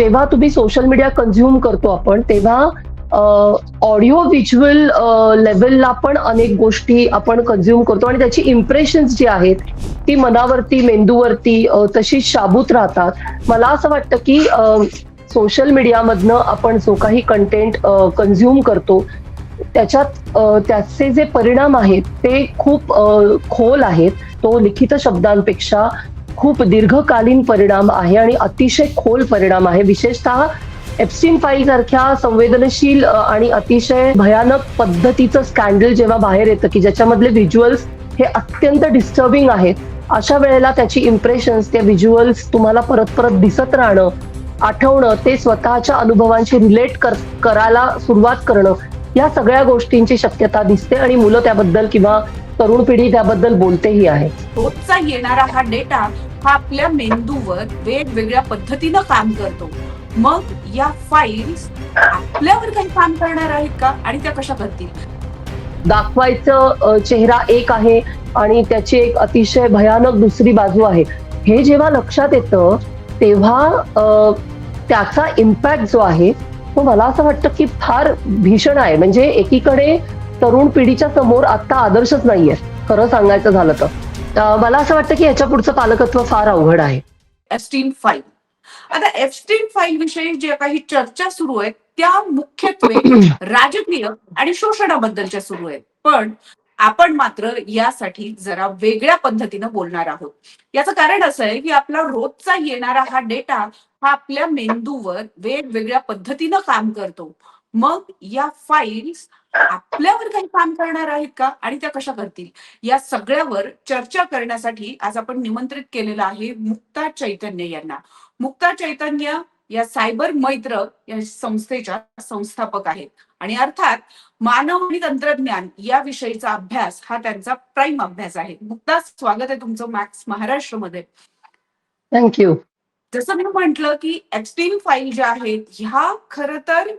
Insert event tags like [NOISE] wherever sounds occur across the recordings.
जेव्हा तुम्ही social media consume करतो आपण तेव्हा ऑडिओ व्हिज्युअल लेवलला पण अनेक गोष्टी आपण कन्झ्युम करतो. आणि त्याची इम्प्रेशन्स जी आहेत ती मनावरती मेंदूवरती तशी शाबूत राहतात. मला असं वाटतं की सोशल मीडियामधनं आपण जो काही कंटेंट कन्झ्युम करतो त्याच्यात त्याचे जे परिणाम आहेत ते खूप खोल आहेत. तो लिखित शब्दांपेक्षा खूप दीर्घकालीन परिणाम आहे आणि अतिशय खोल परिणाम आहे. विशेषतः एप्सिन फाईल सारख्या संवेदनशील आणि अतिशय भयानक पद्धतीचं स्कॅन्डल जेव्हा बाहेर येतं की ज्याच्यामधले व्हिज्युअल्स हे अत्यंत डिस्टर्बिंग आहेत अशा वेळेला त्याची इम्प्रेशन्स त्या व्हिज्युअल्स तुम्हाला परत परत दिसत राहणं आठवणं ते स्वतःच्या अनुभवांशी रिलेट कर करायला सुरुवात करणं या सगळ्या गोष्टींची शक्यता दिसते आणि मुलं त्याबद्दल किंवा तरुण पिढी त्याबद्दल बोलतेही आहे. रोजचा येणारा हा डेटा हा आपल्या मेंदूवर वेगवेगळ्या पद्धतीनं काम करतो. मग या फाईल्स आपल्यावर काही काम करणार आहेत का आणि त्या कशा करतील? दाखवायचं चेहरा एक आहे आणि त्याची एक अतिशय भयानक दुसरी बाजू आहे. हे जेव्हा लक्षात येतं तेव्हा त्याचा इम्पॅक्ट जो आहे तो मला असं वाटतं की फार भीषण आहे. म्हणजे एकीकडे तरुण पिढीच्या समोर आता आदर्शच नाहीये. खरं सांगायचं झालं तर. मला असं वाटतं की ह्याच्या पुढचं पालकत्व फार अवघड आहे. एफस्टीन फाईल आता एफस्टीन फाईल विषयी ज्या काही चर्चा सुरू आहेत त्या मुख्यत्वे [CLEARS THROAT] राजकीय आणि शोषणाबद्दलच्या सुरू आहेत. पण आपण मात्र यासाठी जरा वेगळ्या पद्धतीनं बोलणार आहोत. याचं कारण असं आहे की आपला रोजचा येणारा हा डेटा हा आपल्या मेंदूवर वेगवेगळ्या पद्धतीनं काम करतो. मग या फाईल्स आपल्यावर काही काम करणार आहेत का? आणि त्या कशा करतील? या सगळ्यावर चर्चा करण्यासाठी आज आपण निमंत्रित केलेलं आहे मुक्ता चैतन्य यांना. मुक्ता चैतन्य या सायबर मैत्र या संस्थेच्या संस्थापक आहेत. आणि अर्थात मानव आणि तंत्रज्ञान या विषयीचा अभ्यास हा त्यांचा प्राईम अभ्यास आहे. मुक्ता स्वागत आहे तुमचं मॅक्स महाराष्ट्रमध्ये. थँक्यू जसं मी म्हंटल की एप्स्टीन फाईल ज्या आहेत ह्या खर तर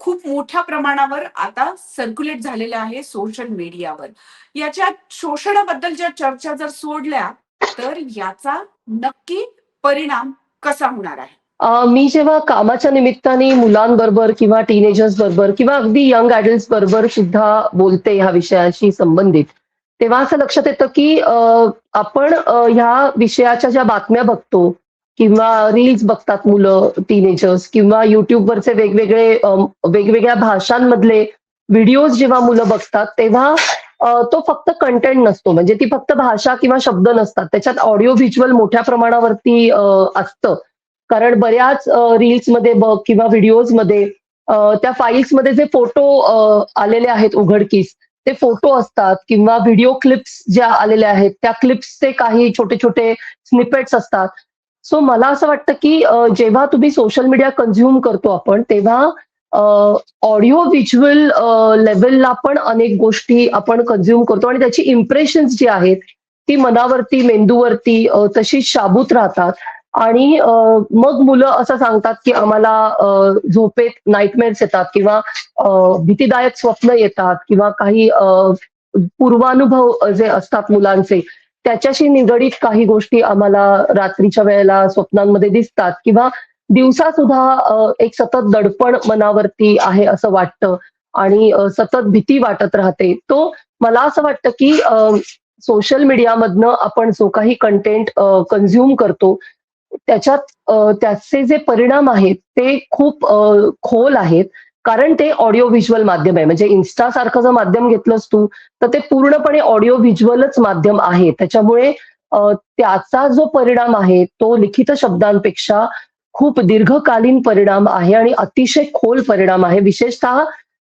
खूप मोठ्या प्रमाणावर आता सर्क्युलेट झालेल्या आहे सोशल मीडियावर याच्या शोषणाबद्दलच्या चर्चा जर सोडल्या तर याचा नक्की परिणाम कसा होणार आहे? मी जेव्हा कामाच्या निमित्ताने मुलांबरोबर किंवा टीनेजर्स बरोबर किंवा अगदी यंग ऍडल्ट बरोबर सुद्धा बोलते ह्या विषयाशी संबंधित तेव्हा असं लक्षात येतं की आपण ह्या विषयाच्या ज्या बातम्या बघतो किंवा रील्स बघतात मुलं टीनेजर्स किंवा युट्यूबवरचे वेगवेगळे वेगवेगळ्या भाषांमधले व्हिडिओज जेव्हा मुलं बघतात तेव्हा तो फक्त कंटेंट नसतो. म्हणजे ती फक्त भाषा किंवा शब्द नसतात. त्याच्यात ऑडिओ व्हिज्युअल मोठ्या प्रमाणावरती असतं. कारण बऱ्याच रील्समध्ये बघ किंवा व्हिडिओजमध्ये त्या फाईल्समध्ये जे फोटो आलेले आहेत उघडकीस ते फोटो असतात किंवा व्हिडिओ क्लिप्स ज्या आलेल्या आहेत त्या क्लिप्सचे काही छोटे छोटे स्निपेट्स असतात. सो मला असं वाटतं की जेव्हा तुम्ही सोशल मीडिया कन्झ्युम करतो आपण तेव्हा ऑडिओ व्हिज्युअल लेवलला पण अनेक गोष्टी आपण कन्झ्युम करतो. आणि त्याची इम्प्रेशन्स जी आहेत ती मनावरती मेंदूवरती तशी तशीच शाबूत राहतात. आणि मग मुलं असं सांगतात की आम्हाला झोपेत नाईटमेअर्स येतात किंवा भीतीदायक स्वप्न येतात किंवा काही अ, पूर्वानुभव जे असतात मुलांचे त्याच्याशी निगडीत काही गोष्टी आम्हाला रात्रीच्या वेळेला स्वप्नांमध्ये दिसतात किंवा दिवसा सुद्धा एक सतत दडपण मनावरती आहे असं वाटतं आणि सतत भीती वाटत राहते. तो मला असं वाटतं की सोशल मीडियामधनं आपण जो काही कंटेंट कन्झ्युम करतो त्याच्यात त्याचे जे परिणाम आहेत ते खूप खोल आहेत. कारण ते ऑडिओ व्हिज्युअल माध्यम आहे. म्हणजे इन्स्टा सारखं जर माध्यम घेतलंस तू तर ते पूर्णपणे ऑडिओ व्हिज्युअलच माध्यम आहे. त्याच्यामुळे त्याचा जो परिणाम आहे तो लिखित शब्दांपेक्षा खूप दीर्घकालीन परिणाम आहे आणि अतिशय खोल परिणाम आहे. विशेषतः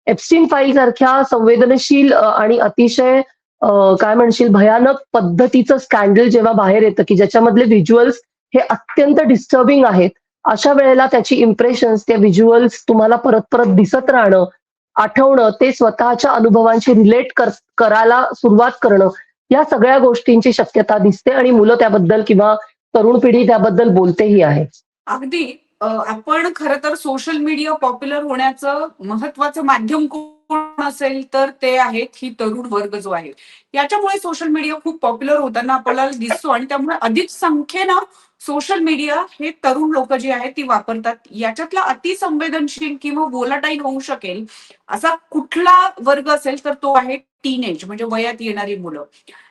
एप्स्टीन फाईल सारख्या संवेदनशील आणि अतिशय काय म्हणशील भयानक पद्धतीचं स्कॅन्डल जेव्हा बाहेर येतं की ज्याच्यामधले व्हिज्युअल्स हे अत्यंत डिस्टर्बिंग आहेत अशा वेळेला त्याची इम्प्रेशन्स त्या व्हिज्युअल्स तुम्हाला परत परत दिसत राहणं आठवणं ते स्वतःच्या अनुभवांशी रिलेट कर करायला सुरुवात करणं या सगळ्या गोष्टींची शक्यता दिसते आणि मुलं त्याबद्दल किंवा तरुण पिढी त्याबद्दल बोलतेही आहे. अगदी आपण खर तर सोशल मीडिया पॉप्युलर होण्याचं महत्वाचं माध्यम कोण असेल तर ते आहेत ही तरुण वर्ग जो आहे. याच्यामुळे सोशल मीडिया खूप पॉप्युलर होताना आपल्याला दिसतो आणि त्यामुळे अधिक संख्येनं सोशल मीडिया हे तरुण लोक जी आहेत ती वापरतात. याच्यातला अतिसंवेदनशील किंवा वोलाटाईल होऊ शकेल असा कुठला वर्ग असेल तर तो आहे टीनेज म्हणजे वयात येणारी मुलं.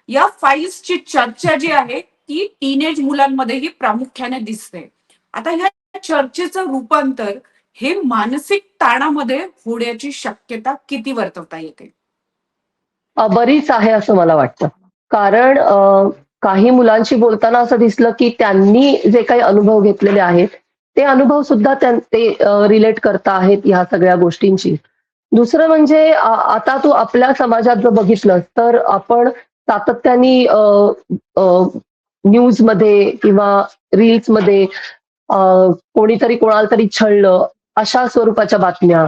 या फाईल्सची चर्चा जी आहे ती टीनेज मुलांमध्येही प्रामुख्याने दिसते. आता ह्या चर्चेचं रूपांतर हे मानसिक ताणामध्ये होण्याची शक्यता किती वर्तवता येते? बरीच आहे असं मला वाटतं. कारण काही मुलांशी बोलताना असं दिसलं की त्यांनी जे काही अनुभव घेतलेले आहेत ते अनुभव सुद्धा ते रिलेट करता आहेत ह्या सगळ्या गोष्टींची दुसरं म्हणजे आता तू आपल्या समाजात जर बघितलं तर आपण सातत्याने न्यूजमध्ये किंवा रील्समध्ये कोणीतरी कोणाला तरी छळलं अशा स्वरूपाच्या बातम्या.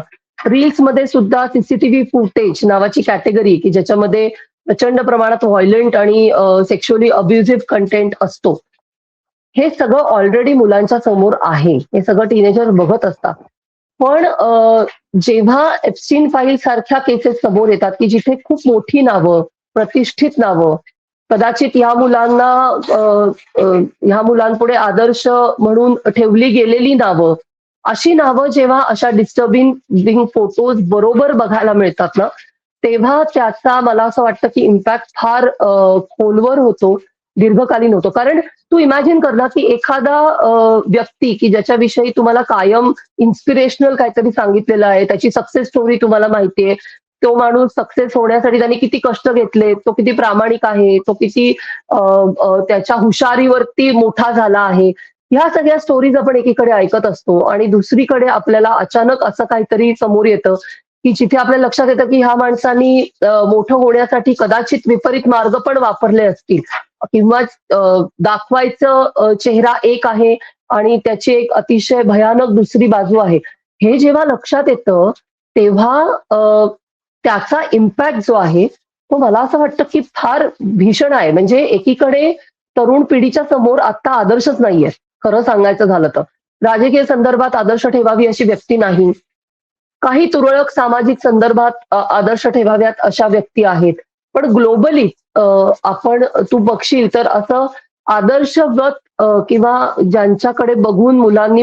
रील्समध्ये सुद्धा सीसीटीव्ही फुटेज नावाची कॅटेगरी की ज्याच्यामध्ये प्रचंड प्रमाणात व्हायलंट आणि सेक्शुअली अब्युझिव्ह कंटेंट असतो. हे सगळं ऑलरेडी मुलांच्या समोर आहे. हे सगळं टीनेजर बघत असतात. पण जेव्हा एप्स्टीन फाईल सारख्या केसेस समोर येतात की जिथे खूप मोठी नावं प्रतिष्ठित नावं कदाचित ह्या मुलांना ह्या मुलांपुढे आदर्श म्हणून ठेवली गेलेली नावं अशी नावं जेव्हा अशा डिस्टर्बिंग फोटोज बरोबर बघायला मिळतात ना तेव्हा त्याचा मला असं वाटतं की इम्पॅक्ट फार खोलवर होतो दीर्घकालीन होतो. कारण तू इमॅजिन कर ना की एखादा व्यक्ती की ज्याच्याविषयी तुम्हाला कायम इन्स्पिरेशनल काहीतरी सांगितलेलं आहे त्याची सक्सेस स्टोरी तुम्हाला माहितीये तो माणूस सक्सेस होण्यासाठी त्यांनी किती कष्ट घेतले तो किती प्रामाणिक आहे तो किती त्याच्या हुशारीवरती मोठा झाला आहे ह्या सगळ्या स्टोरीज आपण एकीकडे ऐकत असतो आणि दुसरीकडे आपल्याला अचानक असं काहीतरी समोर येतं की जिथे आपल्या लक्षात येतं की ह्या माणसांनी मोठं होण्यासाठी कदाचित विपरीत मार्ग पण वापरले असतील. किंवा दाखवायचं चेहरा एक आहे आणि त्याची एक अतिशय भयानक दुसरी बाजू आहे. हे जेव्हा लक्षात येतं तेव्हा त्याचा इम्पॅक्ट जो आहे तो मला असं वाटतं की फार भीषण आहे. म्हणजे एकीकडे तरुण पिढीच्या समोर आता आदर्शच नाहीये खरं सांगायचं झालं तर. राजकीय संदर्भात आदर्श ठेवावी अशी व्यक्ती नाही. काही तुरळक सामाजिक संदर्भात आदर्श ठेवाव्यात अशा व्यक्ती आहेत. पण ग्लोबली आपण तू बघशील तर असं आदर्शवत किंवा ज्यांच्याकडे बघून मुलांनी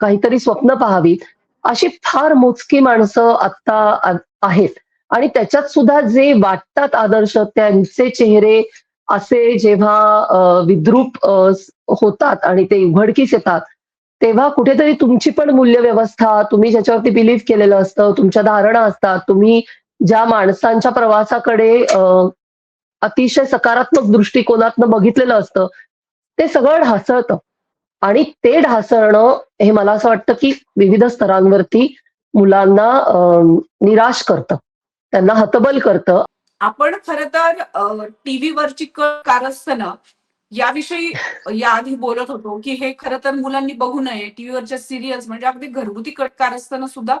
काहीतरी स्वप्न पाहावीत अशी फार मोजकी माणसं आता आहेत. आणि त्याच्यात सुद्धा जे वाटतात आदर्श त्यांचे चेहरे असे जेव्हा विद्रूप होतात आणि ते उघडकीस येतात तेव्हा कुठेतरी तुमची पण मूल्य व्यवस्था तुम्ही ज्याच्यावरती बिलीव्ह केलेलं असतं तुमच्या धारणा असतात तुम्ही ज्या माणसांच्या प्रवासाकडे अतिशय सकारात्मक दृष्टिकोनातनं बघितलेलं असतं ते सगळं ढासळतं. आणि ते ढासळणं हे मला असं वाटतं की विविध स्तरांवरती मुलांना निराश करतं त्यांना हतबल करतं. आपण खर तर टीव्हीवरची कारस्थानं याविषयी याआधी बोलत होतो की हे खरं तर मुलांनी बघू नये. टीव्हीवरच्या सिरियल्स म्हणजे अगदी घरगुती कट कारस्थानं सुद्धा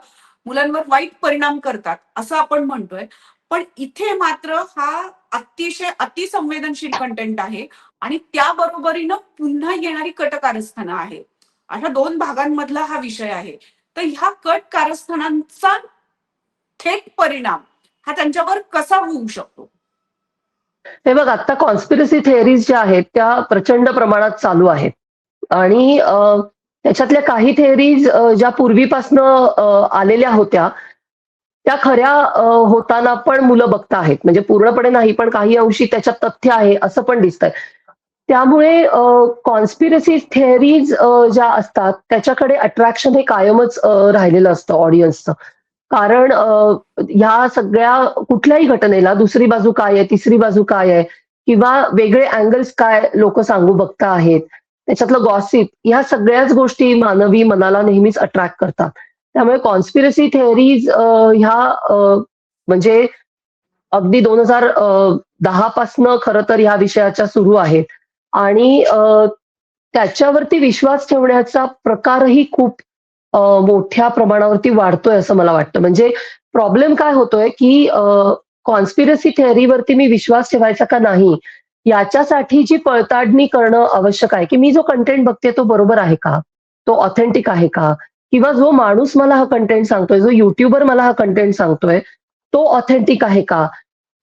मुलांवर वाईट परिणाम करतात असं आपण म्हणतोय. पण इथे मात्र हा अतिशय अतिसंवेदनशील कंटेंट आहे आणि त्याबरोबरीनं पुन्हा येणारी कट कारस्थानं आहे. अशा दोन भागांमधला हा विषय आहे. तर ह्या कट कारस्थानांचा थेट परिणाम हा त्यांच्यावर कसा होऊ शकतो? हे बघ आता कॉन्स्पिरसी थिअरीज ज्या आहेत त्या प्रचंड प्रमाणात चालू आहेत. आणि त्याच्यातल्या काही थेअरीज ज्या पूर्वीपासनं आलेल्या होत्या त्या खऱ्या होताना पण मुलं बघता आहेत म्हणजे पूर्णपणे नाही पण काही अंशी त्याच्यात तथ्य आहे असं पण दिसतंय. त्यामुळे कॉन्स्पिरसी थेअरीज ज्या असतात त्याच्याकडे अट्रॅक्शन हे कायमच राहिलेलं असतं ऑडियन्सचं कारण ह्या सगळ्या कुठल्याही घटनेला दुसरी बाजू काय आहे तिसरी बाजू काय आहे किंवा वेगळे अँगल्स काय लोक सांगू बघता आहेत त्याच्यातलं गॉसिप ह्या सगळ्याच गोष्टी मानवी मनाला नेहमीच अट्रॅक्ट करतात. त्यामुळे कॉन्स्पिरसी थेअरीज ह्या म्हणजे अगदी दोन हजार दहा पासनं खरं तर ह्या विषयाच्या सुरू आहेत. आणि त्याच्यावरती विश्वास ठेवण्याचा प्रकारही खूप मोठ्या प्रमाणावरती वाढतोय असं मला वाटतं. म्हणजे प्रॉब्लेम काय होतोय की कॉन्स्पिरसी थिअरीवरती मी विश्वास ठेवायचा का नाही याच्यासाठी जी पडताळणी करणं आवश्यक आहे की मी जो कंटेंट बघते तो बरोबर आहे का? तो ऑथेंटिक आहे का? किंवा जो माणूस मला हा कंटेंट सांगतोय जो युट्यूबर मला हा कंटेंट सांगतोय तो ऑथेंटिक आहे का?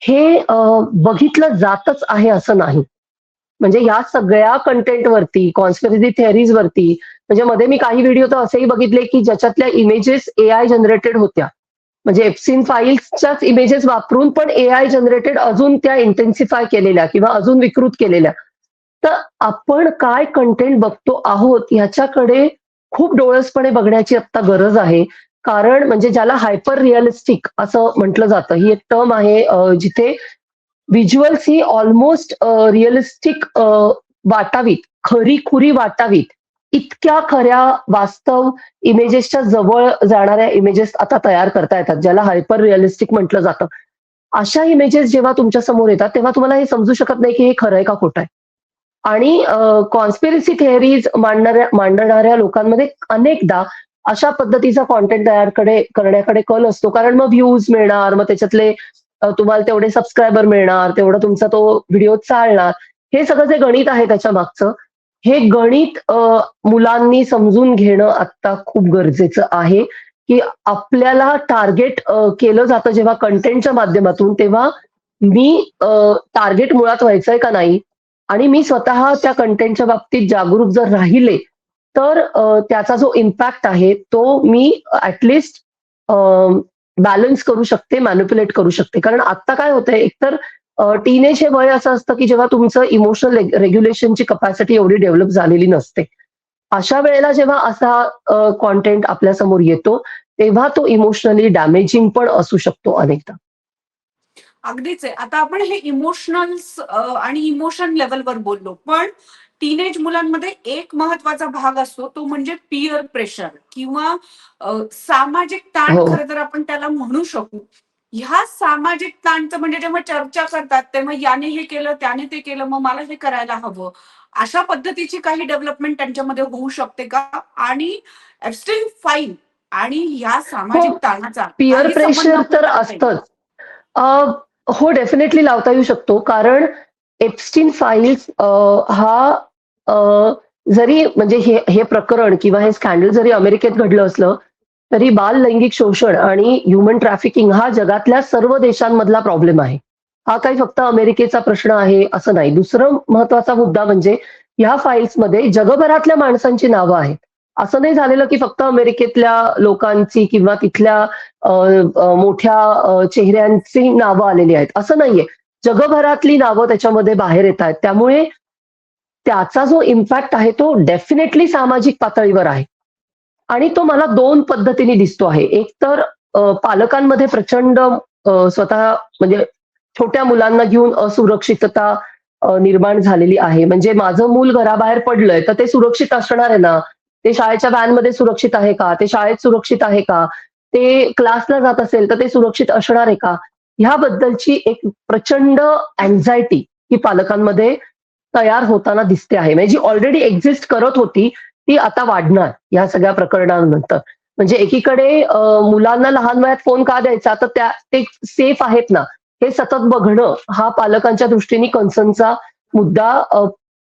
हे बघितलं जातच आहे असं नाही. म्हणजे या सगळ्या कंटेंटवरती कॉन्स्पिरसी थेअरीजवरती म्हणजे मध्ये मी काही व्हिडिओ तर असेही बघितले की ज्याच्यातल्या इमेजेस एआय जनरेटेड होत्या. म्हणजे एफसीन फाईल्सच्याच इमेजेस वापरून पण एआय जनरेटेड अजून त्या इंटेन्सिफाय केलेल्या किंवा अजून विकृत केलेल्या. तर आपण काय कंटेंट बघतो आहोत ह्याच्याकडे खूप डोळसपणे बघण्याची आता गरज आहे. कारण म्हणजे ज्याला हायपर रिअलिस्टिक असं म्हटलं जातं ही एक टर्म आहे जिथे व्हिज्युअल्स ही ऑलमोस्ट रिअलिस्टिक वाटावीत खरी खुरी वाटावीत. इतक्या खऱ्या वास्तव इमेजेसच्या जवळ जाणाऱ्या इमेजेस आता तयार करता येतात ज्याला हायपर रिअलिस्टिक म्हटलं जातं. अशा इमेजेस जेव्हा तुमच्यासमोर येतात तेव्हा तुम्हाला हे समजू शकत नाही की हे खरं आहे का खोटं आहे. आणि कॉन्स्पिरसी थिअरीज मांडणाऱ्या मांडणाऱ्या लोकांमध्ये अनेकदा अशा पद्धतीचा कॉन्टेंट तयारकडे करण्याकडे कल असतो. कारण मग व्ह्यूज मिळणार मग त्याच्यातले तुम्हाला तेवढे सबस्क्रायबर मिळणार तेवढा तुमचा तो व्हिडिओ चालणार. हे सगळं जे गणित आहे त्याच्या मागचं हे गणित मुलांनी समजून घेणं आता खूप गरजेचं आहे की आपल्याला टार्गेट केलं जातं जेव्हा कंटेंटच्या माध्यमातून तेव्हा मी टार्गेट मुळात व्हायचंय का नाही आणि मी स्वतः त्या कंटेंटच्या बाबतीत जागरूक जर राहिले तर त्याचा जो इम्पॅक्ट आहे तो मी ऍटलिस्ट बॅलन्स करू शकते मॅन्युप्युलेट करू शकते. कारण आता काय होतंय एकतर टीनेज हे वय असं असतं की जेव्हा तुमचं इमोशनल रेग्युलेशनची कपॅसिटी एवढी डेव्हलप झालेली नसते. अशा वेळेला जेव्हा असा कॉन्टेंट आपल्यासमोर येतो तेव्हा तो इमोशनली डॅमेजिंग पण असू शकतो अनेकदा. अगदीच आहे. आता आपण हे इमोशनल्स आणि इमोशन लेवलवर बोललो. पण टीनेज मुलांमध्ये एक महत्त्वाचा भाग असतो तो म्हणजे पिअर प्रेशर किंवा सामाजिक ताण हो. खरं तर आपण त्याला म्हणू शकू. ह्या सामाजिक ताणचं म्हणजे जेव्हा चर्चा करतात तेव्हा याने हे केलं त्याने ते केलं मग मला हे करायला हवं. अशा पद्धतीची काही डेव्हलपमेंट त्यांच्यामध्ये होऊ शकते का? आणि एफस्टीन फाईन आणि या सामाजिक. ताणाचा पिअर प्रेशर तर? असतंच. हो डेफिनेटली लावता येऊ शकतो. कारण एप्स्टीन फाईल्स हा जरी म्हणजे हे हे प्रकरण किंवा हे स्कॅन्डल जरी अमेरिकेत घडलं असलं तरी बाल लैंगिक शोषण आणि ह्युमन ट्रॅफिकिंग हा जगातल्या सर्व देशांमधला प्रॉब्लेम आहे. हा काही फक्त अमेरिकेचा प्रश्न आहे असं नाही. दुसरं महत्त्वाचा मुद्दा म्हणजे ह्या फाईल्समध्ये जगभरातल्या माणसांची नावं आहेत. असं नाही झालेलं की फक्त अमेरिकेतल्या लोकांची किंवा तिथल्या मोठ्या चेहऱ्यांची नावं आलेली आहेत. असं नाहीये. जगभरातली नावं त्याच्यामध्ये बाहेर येत आहेत. त्यामुळे त्याचा जो इम्पॅक्ट आहे तो डेफिनेटली सामाजिक पातळीवर आहे. आणि तो मला दोन पद्धतीने दिसतो आहे. एक तर पालकांमध्ये प्रचंड स्वतः म्हणजे छोट्या मुलांना घेऊन असुरक्षितता निर्माण झालेली आहे. म्हणजे माझं मूल घराबाहेर पडलंय तर ते सुरक्षित असणार आहे ना? ते शाळेच्या व्हॅनमध्ये सुरक्षित आहे का? ते शाळेत सुरक्षित आहे का? ते क्लासला जात असेल तर ते सुरक्षित असणार आहे का? ह्याबद्दलची एक प्रचंड अँझायटी ही पालकांमध्ये तयार होताना दिसते आहे. म्हणजे जी ऑलरेडी एक्झिस्ट करत होती ती आता वाढणार या सगळ्या प्रकरणानंतर. म्हणजे एकीकडे मुलांना लहान वयात फोन का द्यायचा? तर त्या ते सेफ आहेत ना? हे सतत बघणं हा पालकांच्या दृष्टीने कन्सर्नचा मुद्दा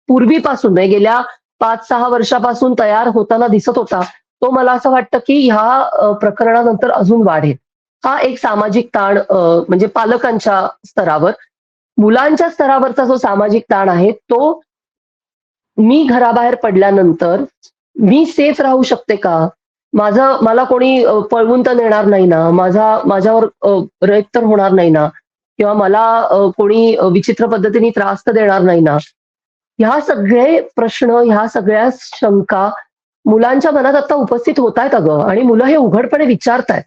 पूर्वीपासून म्हणजे गेल्या पाच सहा वर्षापासून तयार होताना दिसत होता. तो मला असं वाटतं की ह्या प्रकरणानंतर अजून वाढेल. हा एक सामाजिक ताण म्हणजे पालकांच्या स्तरावर. मुलांच्या स्तरावरचा जो सामाजिक ताण आहे तो मी घराबाहेर पडल्यानंतर मी सेफ राहू शकते का? माझं मला कोणी पळवून तर नेणार नाही ना? माझा माझ्यावर रेप तर होणार नाही ना? किंवा मला कोणी विचित्र पद्धतीने त्रास तर देणार नाही ना? ह्या सगळे प्रश्न ह्या सगळ्या शंका मुलांच्या मनात आता उपस्थित होत आहेत अगं. आणि मुलं हे उघडपणे विचारतायत.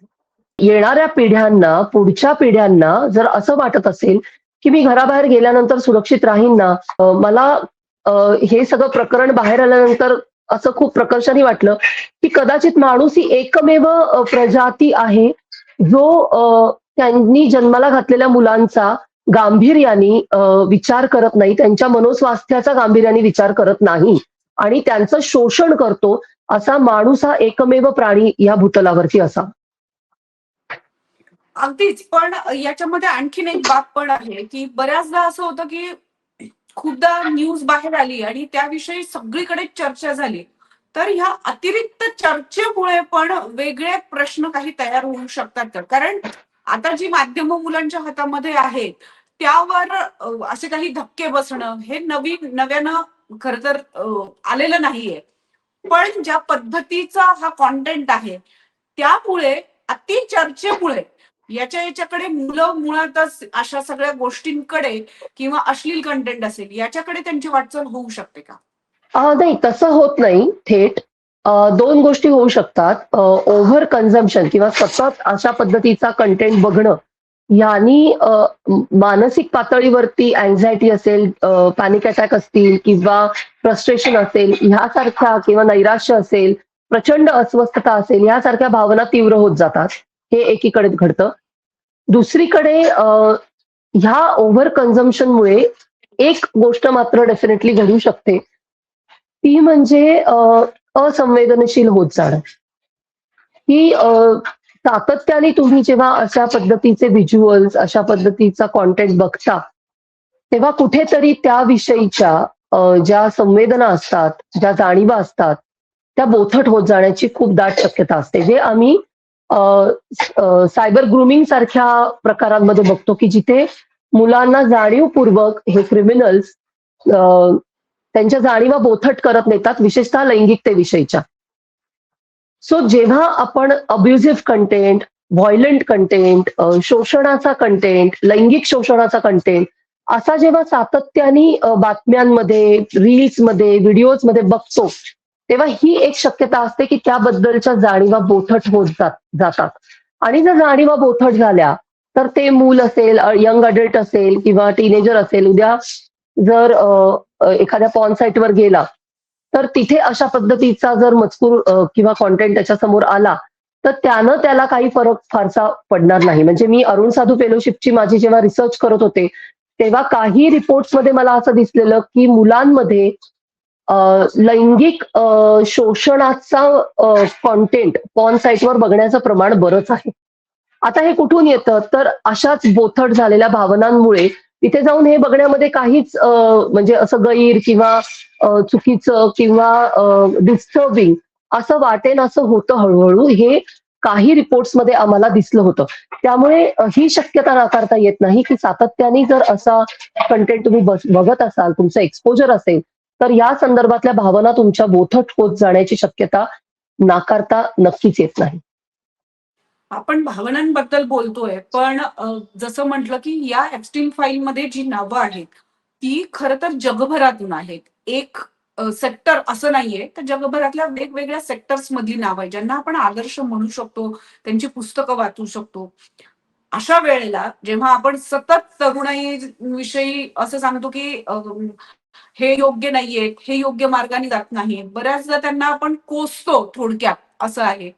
येणाऱ्या पिढ्यांना पुढच्या पिढ्यांना जर असं वाटत असेल की मी घराबाहेर गेल्यानंतर सुरक्षित राहीन ना? मला हे सगळं प्रकरण बाहेर आल्यानंतर असं खूप प्रकर्षाने वाटलं की कदाचित माणूस ही एकमेव प्रजाती आहे जो त्यांनी जन्माला घातलेल्या मुलांचा गांभीर्याने विचार करत नाही त्यांच्या मनोस्वास्थ्याचा गांभीर्याने विचार करत नाही आणि त्यांचं शोषण करतो असा माणूस हा एकमेव प्राणी या भूतलावरती असा. अगदीच. पण याच्यामध्ये आणखीन एक बाब पण आहे की बऱ्याचदा असं होतं की खूपदा न्यूज बाहेर आली आणि त्याविषयी सगळीकडे चर्चा झाली. तर ह्या अतिरिक्त चर्चेमुळे पण वेगळे प्रश्न काही तयार होऊ शकतात. तर कारण आता जी माध्यम मुलांच्या हातामध्ये आहेत त्यावर असे काही धक्के बसणं हे नवीन नव्यानं खर तर आलेलं नाहीये. पण ज्या पद्धतीचा हा कॉन्टेंट आहे त्यामुळे अति चर्चेमुळे याच्या याच्याकडे मुलं मुळातच अशा सगळ्या गोष्टींकडे किंवा अश्लील कंटेंट असेल याच्याकडे त्यांची वाटचाल होऊ शकते का? नाही तसं होत नाही थेट. दोन गोष्टी होऊ शकतात. ओव्हर कन्झम्पशन किंवा सतत अशा पद्धतीचा कंटेंट बघणं. यानी मानसिक पातळीवरती अँझायटी असेल पॅनिक अटॅक असतील किंवा फ्रस्ट्रेशन असेल ह्यासारख्या किंवा नैराश्य असेल प्रचंड अस्वस्थता असेल ह्यासारख्या भावना तीव्र होत जातात. हे एकीकडे घडतं. दुसरीकडे अ, ह्या ओव्हर कन्झम्पनमुळे एक गोष्ट मात्र डेफिनेटली घडू शकते. ती म्हणजे असंवेदनशील होत जाणं. की सातत्याने तुम्ही जेव्हा अशा पद्धतीचे व्हिज्युअल्स अशा पद्धतीचा कॉन्टेंट बघता तेव्हा कुठेतरी त्याविषयीच्या ज्या संवेदना असतात ज्या जाणीवा असतात त्या बोथट होत जाण्याची खूप दाट शक्यता असते. जे आम्ही सायबर ग्रुमिंग सारख्या प्रकारांमध्ये बघतो की जिथे मुलांना जाणीवपूर्वक हे क्रिमिनल्स त्यांच्या जाणीवा बोथट करत नेतात विशेषतः लैंगिकतेविषयीच्या सो जेव्हा आपण अब्युझिव्ह कंटेंट व्हायलंट कंटेंट शोषणाचा कंटेंट लैंगिक शोषणाचा कंटेंट असा जेव्हा सातत्याने बातम्यांमध्ये रील्समध्ये व्हिडिओजमध्ये बघतो तेव्हा ही एक शक्यता असते की त्याबद्दलच्या जाणीवा बोथट होत जात जातात. आणि जर जाणीवा बोथट झाल्या तर ते मूल असेल यंग अडल्ट असेल किंवा टीनेजर असेल उद्या जर एखाद्या पॉन साईटवर गेला तर तिथे अशा पद्धतीचा जर मजकूर किंवा कॉन्टेंट त्याच्यासमोर आला तर त्यानं त्याला काही फरक फारसा पडणार नाही. म्हणजे मी अरुण साधू फेलोशिपची माझी जेव्हा रिसर्च करत होते तेव्हा काही रिपोर्ट्समध्ये मला असं दिसलेलं की मुलांमध्ये लैंगिक शोषणाचा कॉन्टेंट पॉन साईटवर बघण्याचं प्रमाण बरंच आहे. आता हे कुठून येतं? तर अशाच बोथट झालेल्या भावनांमुळे तिथे जाऊन हे बघण्यामध्ये काहीच म्हणजे असं गैर किंवा चुकीचं किंवा डिस्टर्बिंग असं वाटेन असं होतं हळूहळू हे काही रिपोर्ट्समध्ये आम्हाला दिसलं होतं. त्यामुळे ही शक्यता नाकारता येत नाही की सातत्याने जर असा कंटेंट तुम्ही बघत असाल तुमचं एक्सपोजर असेल तर या संदर्भातल्या भावना तुमच्या बोथट होत जाण्याची शक्यता नाकारता नक्कीच येत नाही. आपण भावनांबद्दल बोलतोय पण जसं म्हटलं की या ऍपस्टीन फाईल मध्ये जी नावं आहेत ती खर तर जगभरातून आहेत. एक सेक्टर असं नाहीये तर जगभरातल्या वेगवेगळ्या सेक्टर्स मधली नावं आहेत ज्यांना आपण आदर्श म्हणू शकतो त्यांची पुस्तकं वाचू शकतो. अशा वेळेला जेव्हा आपण सतत तरुणाई विषयी असं सांगतो की हे योग्य नाहीये हे योग्य मार्गाने जात नाही. बऱ्याचदा त्यांना आपण कोसतो थोडक्यात असं आहे.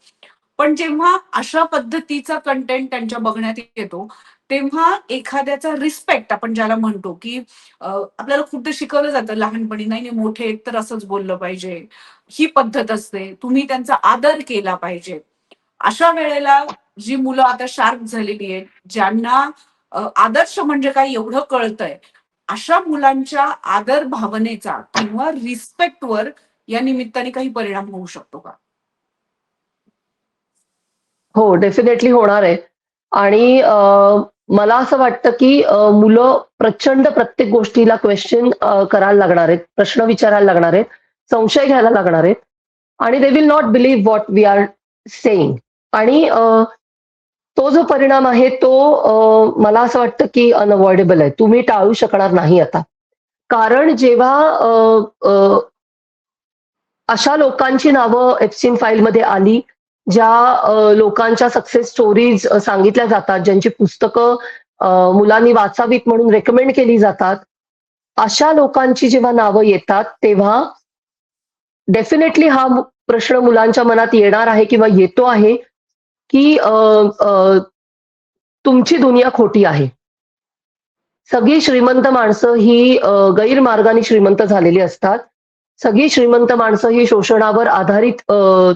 पण जेव्हा अशा पद्धतीचा कंटेंट त्यांच्या बघण्यात येतो तेव्हा एखाद्याचा रिस्पेक्ट आपण ज्याला म्हणतो की आपल्याला खूप शिकवलं जातं लहानपणी नाही नाही, मोठे तर असंच बोललं पाहिजे. ही पद्धत असते तुम्ही त्यांचा आदर केला पाहिजे. अशा वेळेला जी मुलं आता शार्प झालेली आहेत ज्यांना आदर्श म्हणजे काय एवढं कळतंय अशा मुलांच्या आदर भावनेचा किंवा रिस्पेक्टवर या निमित्ताने काही परिणाम होऊ शकतो का? हो डेफिनेटली होणार आहे. आणि मला असं वाटतं की मुलं प्रचंड प्रत्येक गोष्टीला क्वेश्चन करायला लागणार आहेत प्रश्न विचारायला लागणार आहेत संशय घ्यायला लागणार आहेत. आणि they will not believe what we are saying आणि तो जो परिणाम आहे तो मला असं वाटतं की अनअवॉइडेबल आहे. तुम्ही टाळू शकणार नाही आता. कारण जेव्हा अशा लोकांची नावं एफसीन फाईलमध्ये आली ज्या लोकांच्या सक्सेस स्टोरीज सांगितल्या जातात ज्यांची पुस्तकं मुलांनी वाचावीत म्हणून रेकमेंड केली जातात अशा लोकांची जेव्हा नावं येतात तेव्हा डेफिनेटली हा प्रश्न मुलांच्या मनात येणार आहे किंवा येतो आहे. की तुमची दुनिया खोटी आहे. सगळी श्रीमंत माणसं ही गैरमार्गाने श्रीमंत झालेली असतात. सगळी श्रीमंत माणसं ही शोषणावर आधारित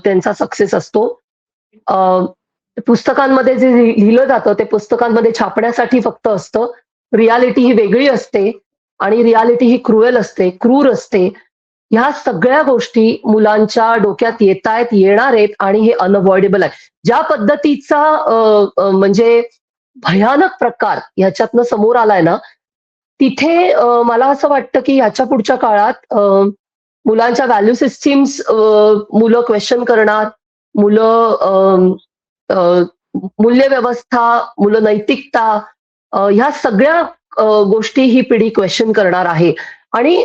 त्यांचा सक्सेस असतो. पुस्तकांमध्ये जे लिहिलं जातं ते पुस्तकांमध्ये छापण्यासाठी फक्त असतं. रियालिटी ही वेगळी असते आणि रियालिटी ही क्रुएल असते क्रूर असते. ह्या सगळ्या गोष्टी मुलांच्या डोक्यात येत आहेत येणार आहेत आणि हे अनअवॉइडेबल आहे. ज्या पद्धतीचा म्हणजे भयानक प्रकार ह्याच्यातनं समोर आलाय ना तिथे मला असं वाटतं की ह्याच्या पुढच्या काळात अ, मुलांच्या व्हॅल्यू सिस्टीम्स मुलं क्वेश्चन करणार मुलं अम, मूल्यव्यवस्था मुलं नैतिकता ह्या सगळ्या गोष्टी ही पिढी क्वेश्चन करणार आहे. आणि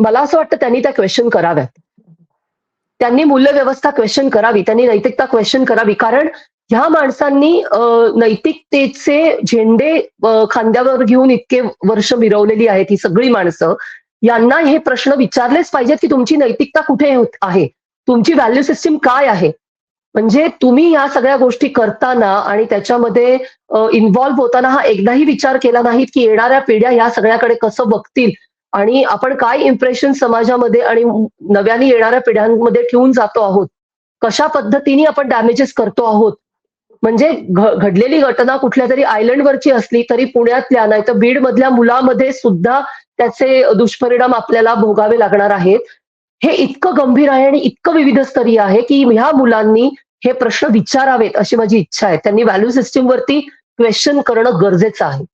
मला असं वाटतं त्यांनी त्या क्वेश्चन कराव्यात. त्यांनी मूल्यव्यवस्था क्वेश्चन करावी त्यांनी नैतिकता क्वेश्चन करावी. कारण ह्या माणसांनी नैतिकतेचे झेंडे खांद्यावर घेऊन इतके वर्ष मिरवलेली आहेत ही सगळी माणसं. यांना हे प्रश्न विचारलेच पाहिजेत की तुमची नैतिकता कुठे आहे? तुमची व्हॅल्यू सिस्टीम काय आहे? म्हणजे तुम्ही या सगळ्या गोष्टी करताना आणि त्याच्यामध्ये इन्व्हॉल्व्ह होताना हा एकदाही विचार केला नाहीत की येणाऱ्या पिढ्या या सगळ्याकडे कसं बघतील? आणि आपण काय इम्प्रेशन समाजामध्ये आणि नव्याने येणाऱ्या पिढ्यांमध्ये ठेवून जातो आहोत? कशा पद्धतीने आपण डॅमेजेस करतो आहोत? म्हणजे घडलेली घटना कुठल्या तरी आयलंडवरची असली तरी पुण्यातल्या नाही तर बीड मधल्या मुलामध्ये सुद्धा त्याचे दुष्परिणाम आपल्याला भोगावे लागणार आहेत. हे इतकं गंभीर आहे आणि इतकं विविध स्तरीय आहे की ह्या मुलांनी हे प्रश्न विचारावेत अशी माझी इच्छा आहे. त्यांनी व्हॅल्यू सिस्टीमवरती क्वेश्चन करणं गरजेचं आहे.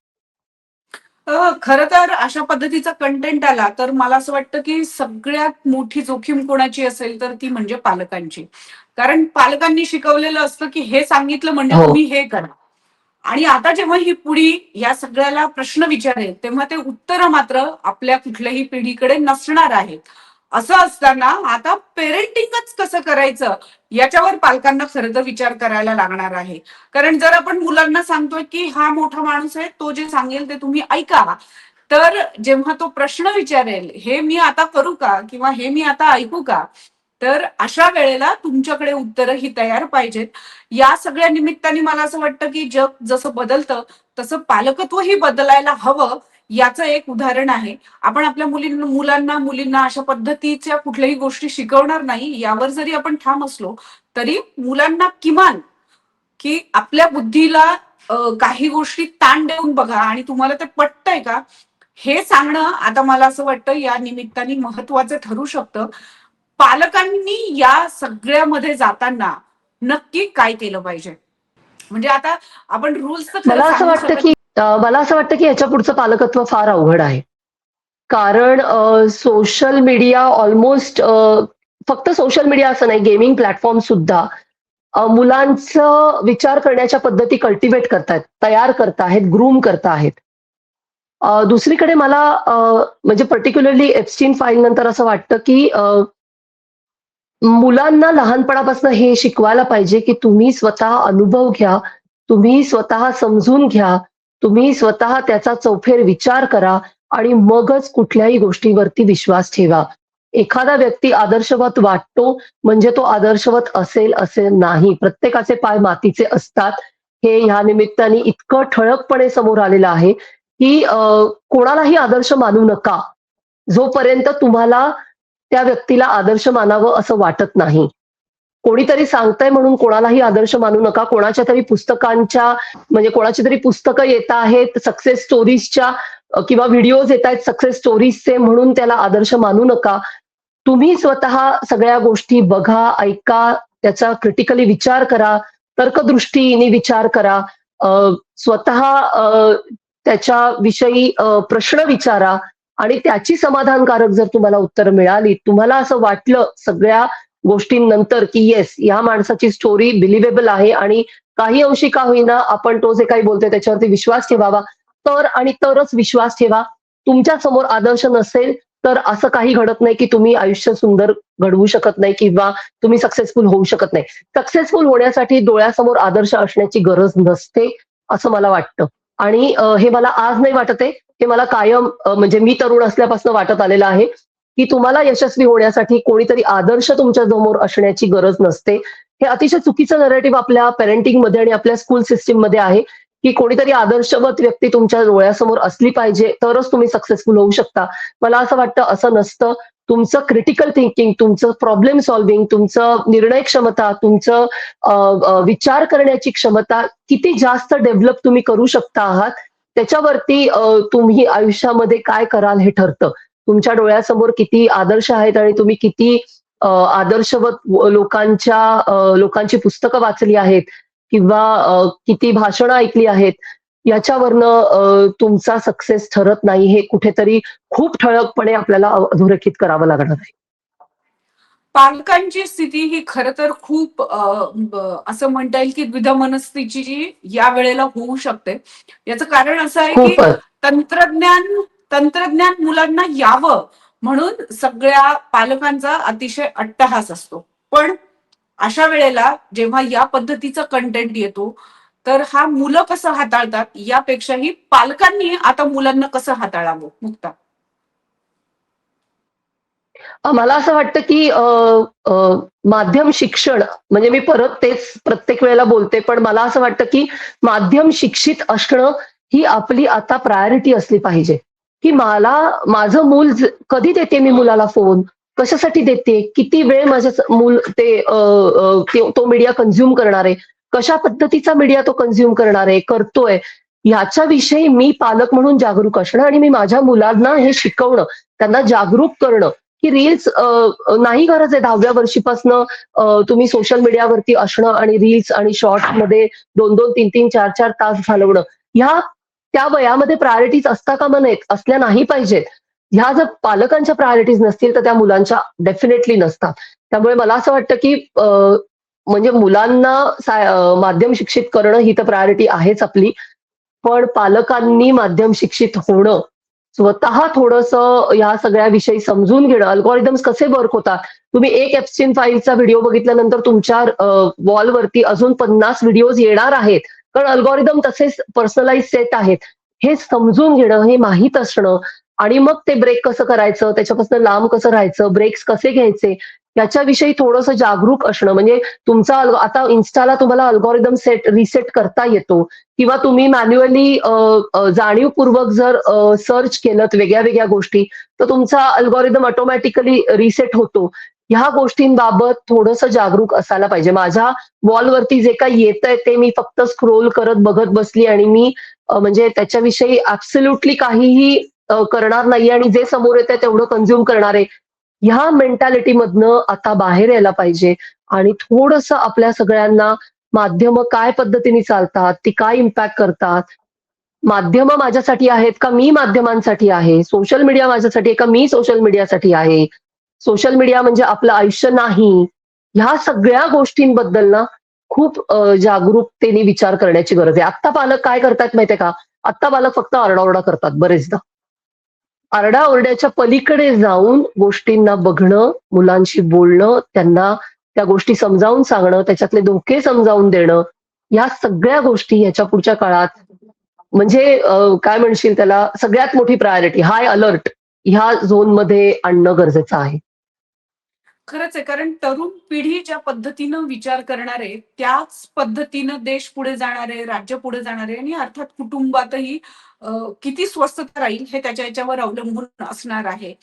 खर तर अशा पद्धतीचा कंटेंट आला तर मला असं वाटतं की सगळ्यात मोठी जोखीम कोणाची असेल तर ती म्हणजे पालकांची. कारण पालकांनी शिकवलेलं असतं की हे सांगितलं म्हणजे हो. तुम्ही हे करा. आणि आता जेव्हा ही पुढी या सगळ्याला प्रश्न विचारेल तेव्हा ते उत्तर मात्र आपल्या कुठल्याही पिढीकडे नसणार आहेत. असं असताना आता पेरेंटिंगच कसं करायचं? याच्यावर पालकांना खरं तर विचार करायला लागणार आहे. कारण जर आपण मुलांना सांगतोय की हा मोठा माणूस आहे तो जे सांगेल ते तुम्ही ऐका. तर जेव्हा तो प्रश्न विचारेल हे मी आता करू का? किंवा हे मी आता ऐकू का? तर अशा वेळेला तुमच्याकडे उत्तरं ही तयार पाहिजेत. या सगळ्या निमित्ताने मला असं वाटतं की जग जसं बदलतं तसं पालकत्वही बदलायला हवं. याचं एक उदाहरण आहे. आपण आपल्या मुलींना मुलांना मुलींना अशा पद्धतीच्या कुठल्याही गोष्टी शिकवणार नाही यावर जरी आपण ठाम असलो तरी मुलांना किमान की आपल्या बुद्धीला काही गोष्टी ताण देऊन बघा आणि तुम्हाला ते पटतंय का? हे सांगणं आता मला असं वाटतं या निमित्ताने महत्वाचं ठरू शकतं. पालकांनी या सगळ्यामध्ये जाताना नक्की काय केलं पाहिजे? म्हणजे आता आपण रुल्स मला असं वाटतं की मला असं वाटतं की ह्याच्या पुढचं पालकत्व फार अवघड आहे. कारण सोशल मीडिया ऑलमोस्ट फक्त सोशल मीडिया असं नाही गेमिंग प्लॅटफॉर्म सुद्धा मुलांचं विचार करण्याच्या पद्धती कल्टिवेट करतायत तयार करतायत ग्रूम करतायत. आहेत दुसरीकडे मला म्हणजे पर्टिक्युलरली एफस्टीन फाईल नंतर असं वाटतं की मुलांना लहानपणापासून हे शिकवायला पाहिजे की तुम्ही स्वतः अनुभव घ्या तुम्ही स्वतः समजून घ्या तुम्ही स्वतः त्याचा चौफेर विचार करा आणि मगच कुठल्याही गोष्टीवरती विश्वास ठेवा. एखादा व्यक्ती आदर्शवत वाटतो म्हणजे तो आदर्शवत असेल असे नाही. प्रत्येकाचे पाय मातीचे असतात. हे ह्या निमित्ताने इतकं ठळकपणे समोर आलेलं आहे की कोणालाही आदर्श मानू नका. जोपर्यंत तुम्हाला त्या व्यक्तीला आदर्श मानावं असं वाटत नाही. कोणीतरी सांगतंय म्हणून कोणालाही आदर्श मानू नका. कोणाच्या तरी पुस्तकांच्या म्हणजे कोणाची तरी पुस्तकं येत आहेत सक्सेस स्टोरीजच्या किंवा व्हिडिओज येत आहेत सक्सेस स्टोरीजचे म्हणून त्याला आदर्श मानू नका. तुम्ही स्वतः सगळ्या गोष्टी बघा ऐका त्याचा क्रिटिकली विचार करा तर्कदृष्टीने विचार करा अ, स्वतः अ, त्याच्याविषयी प्रश्न विचारा आणि त्याची समाधानकारक जर तुम्हाला उत्तर मिळाली तुम्हाला असं वाटलं सगळ्या गोष्टींनंतर की येस या माणसाची स्टोरी बिलिव्हेबल आहे आणि काही अंशी का होईना आपण तो जे काही बोलतोय त्याच्यावरती विश्वास ठेवावा. तर आणि तरच विश्वास ठेवा. तुमच्यासमोर आदर्श नसेल तर असं काही घडत नाही की तुम्ही आयुष्य सुंदर घडवू शकत नाही किंवा तुम्ही सक्सेसफुल होऊ शकत नाही. सक्सेसफुल होण्यासाठी डोळ्यासमोर आदर्श असण्याची गरज नसते असं मला वाटतं. आणि हे मला आज नाही वाटत आहे. हे मला कायम म्हणजे मी तरुण असल्यापासून वाटत आलेलं आहे. की तुम्हाला यशस्वी होण्यासाठी कोणीतरी आदर्श तुमच्यासमोर असण्याची गरज नसते. हे अतिशय चुकीचं नरेटिव्ह आपल्या पेरेंटिंगमध्ये आणि आपल्या स्कूल सिस्टीममध्ये आहे की कोणीतरी आदर्शवत व्यक्ती तुमच्या डोळ्यासमोर असली पाहिजे तरच तुम्ही सक्सेसफुल होऊ शकता. मला असं वाटतं असं नसतं. तुमचं क्रिटिकल थिंकिंग तुमचं प्रॉब्लेम सॉल्व्हिंग तुमचं निर्णय क्षमता तुमचं विचार करण्याची क्षमता किती जास्त डेव्हलप तुम्ही करू शकता आहात त्याच्यावरती तुम्ही आयुष्यामध्ये काय कराल हे ठरतं. तुमच्या डोळ्यासमोर किती आदर्श आहेत आणि तुम्ही किती आदर्शवत लोकांच्या लोकांची पुस्तकं वाचली आहेत किंवा किती भाषणं ऐकली आहेत याच्यावरनं तुमचा सक्सेस ठरत नाही हे कुठेतरी खूप ठळकपणे आपल्याला अधोरेखित करावं लागणार आहे. पालकांची स्थिती ही खर तर खूप असं म्हणता येईल की द्विधमनस्थितीची जी या वेळेला होऊ शकते. याचं कारण असं आहे की तंत्रज्ञान तंत्रज्ञान मुलांना यावं म्हणून सगळ्या पालकांचा अतिशय अट्टहास असतो. पण अशा वेळेला जेव्हा या पद्धतीचा कंटेंट येतो तर हा मुलं कसं हाताळतात यापेक्षाही पालकांनी आता मुलांना कसं हाताळावं? मुक्ता. मला असं वाटतं की आ, आ, माध्यम शिक्षण म्हणजे मी परत तेच प्रत्येक वेळेला बोलते पण मला असं वाटतं की माध्यम शिक्षित असणं ही आपली आता प्रायोरिटी असली पाहिजे. की मला माझं मूल कधी देते मी मुलाला फोन कशासाठी देते? किती वेळ माझं मूल ते तो मीडिया कन्झ्युम करणार आहे? कशा पद्धतीचा मीडिया तो कन्झ्युम करणार आहे? करतोय? ह्याच्याविषयी मी पालक म्हणून जागरूक असणं आणि मी माझ्या मुलांना हे शिकवणं त्यांना जागरूक करणं. की रील्स नाही गरज आहे दहाव्या वर्षीपासनं तुम्ही सोशल मीडियावरती असणं आणि रील्स आणि शॉर्ट्समध्ये दोन दोन तीन तीन चार चार तास घालवणं. ह्या त्या वयामध्ये प्रायोरिटीज असता कामा नयेत असल्या नाही पाहिजेत. ह्या जर पालकांच्या प्रायोरिटीज नसतील तर त्या मुलांच्या डेफिनेटली नसतात. त्यामुळे मला असं वाटतं की म्हणजे मुलांना माध्यम शिक्षित करणं ही तर प्रायोरिटी आहेच आपली. पण पालकांनी माध्यम शिक्षित होणं स्वतः थोडस या सगळ्या विषयी समजून घेणं अल्गोरिदम्स कसे वर्क होतात? तुम्ही एक एफस्टीन फाईलचा व्हिडिओ बघितल्यानंतर तुमच्या वॉलवरती अजून पन्नास व्हिडिओज येणार आहेत. कारण अल्गोरिदम तसेच पर्सनलाइज सेट आहेत. हे समजून घेणं हे माहीत असणं आणि मग ते ब्रेक कसं करायचं त्याच्यापासून लांब कसं राहायचं ब्रेक्स कसे घ्यायचे याच्याविषयी थोडंसं जागरूक असणं. म्हणजे तुमचा आता इन्स्टाला तुम्हाला अल्गोरिदम सेट रिसेट करता येतो किंवा तुम्ही मॅन्युअली जाणीवपूर्वक जर सर्च केलं वेगळ्या वेगळ्या गोष्टी तर तुमचा अल्गोरिदम ऑटोमॅटिकली रिसेट होतो. ह्या गोष्टींबाबत थोडंसं जागरूक असायला पाहिजे. माझ्या वॉलवरती जे काही येत आहे ते मी फक्त स्क्रोल करत बघत बसली आणि मी म्हणजे त्याच्याविषयी ऍब्सल्युटली काहीही करणार नाही आणि जे समोर येत आहे तेवढं कन्झ्युम करणार आहे. ह्या मेंटॅलिटीमधनं आता बाहेर यायला पाहिजे आणि थोडंसं आपल्या सगळ्यांना माध्यम काय पद्धतीने चालतात ती काय इम्पॅक्ट करतात? माध्यम माझ्यासाठी आहेत का मी माध्यमांसाठी आहे? सोशल मीडिया माझ्यासाठी आहे का मी सोशल मीडियासाठी आहे? सोशल मीडिया म्हणजे आपलं आयुष्य नाही. ह्या सगळ्या गोष्टींबद्दल ना खूप जागरूकतेने विचार करण्याची गरज आहे. आत्ता पालक काय करतात माहितीये का? आत्ता पालक फक्त आरडाओरडा करतात बरेचदा. आरडाओरड्याच्या पलीकडे जाऊन गोष्टींना बघणं मुलांशी बोलणं त्यांना त्या गोष्टी समजावून सांगणं त्याच्यातले धोके समजावून देणं या सगळ्या गोष्टी याच्या पुढच्या काळात म्हणजे काय म्हणशील त्याला? सगळ्यात मोठी प्रायोरिटी हाय अलर्ट ह्या झोनमध्ये आणणं गरजेचं आहे. खरंच आहे कारण तरुण पिढी ज्या पद्धतीनं विचार करणार आहे त्याच पद्धतीनं देश पुढे जाणार आहे राज्य पुढे जाणार आहे आणि अर्थात कुटुंबातही किती स्वस्थता राहील हे त्याच्या याच्यावर अवलंबून असणार आहे.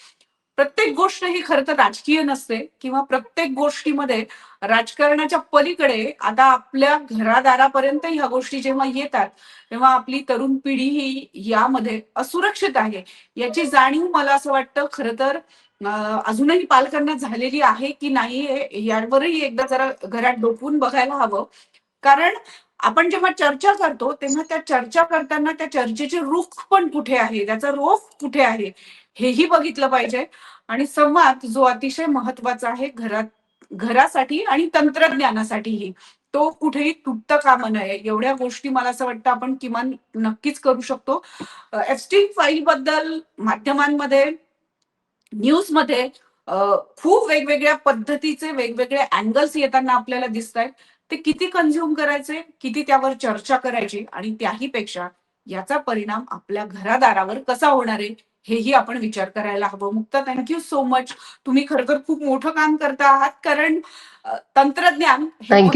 प्रत्येक गोष्ट ही खरं तर राजकीय नसते किंवा प्रत्येक गोष्टीमध्ये राजकारणाच्या पलीकडे आता आपल्या घरादारापर्यंत ह्या गोष्टी जेव्हा येतात तेव्हा आपली तरुण पिढी ही यामध्ये असुरक्षित आहे. याची जाणीव मला असं वाटतं खरं तर अजूनही पालकांना झालेली आहे की नाही यावरही एकदा जरा घरात डोकवून बघायला हवं. कारण आपण जेव्हा चर्चा करतो तेव्हा त्या चर्चा करताना त्या चर्चेचे रुख पण कुठे आहे? त्याचा रोख कुठे आहे? हेही बघितलं पाहिजे. आणि संवाद जो अतिशय महत्त्वाचा आहे घरात घरासाठी आणि तंत्रज्ञानासाठीही. तो कुठेही तुटता कामा नये एवढ्या गोष्टी मला असं वाटतं आपण किमान नक्कीच करू शकतो. एफस्टीन फाईल बद्दल माध्यमांमध्ये न्यूजमध्ये खूप वेगवेगळ्या पद्धतीचे वेगवेगळे अँगल्स येताना आपल्याला दिसत आहेत ते किती कन्झ्युम करायचे किती त्यावर चर्चा करायची आणि त्याही पेक्षा याचा परिणाम आपल्या घरादारावर कसा होणार आहे हेही आपण विचार करायला हवं. मुक्ता थँक्यू सो मच तुम्ही खरं तर खूप मोठं काम करता आहात कारण तंत्रज्ञान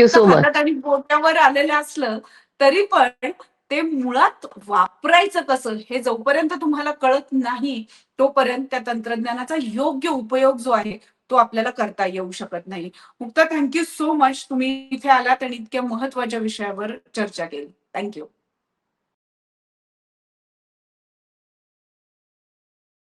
so much. हातात आणि बोटावर आलेलं असलं तरी पण ते मुळात वापरायचं कसं हे जोपर्यंत तुम्हाला कळत नाही तोपर्यंत त्या तंत्रज्ञानाचा योग्य उपयोग जो आहे तो आपल्याला करता येऊ शकत नाही. मुक्ता थँक्यू सो मच तुम्ही इथे आलात आणि इतक्या महत्त्वाच्या विषयावर चर्चा केली. थँक्यू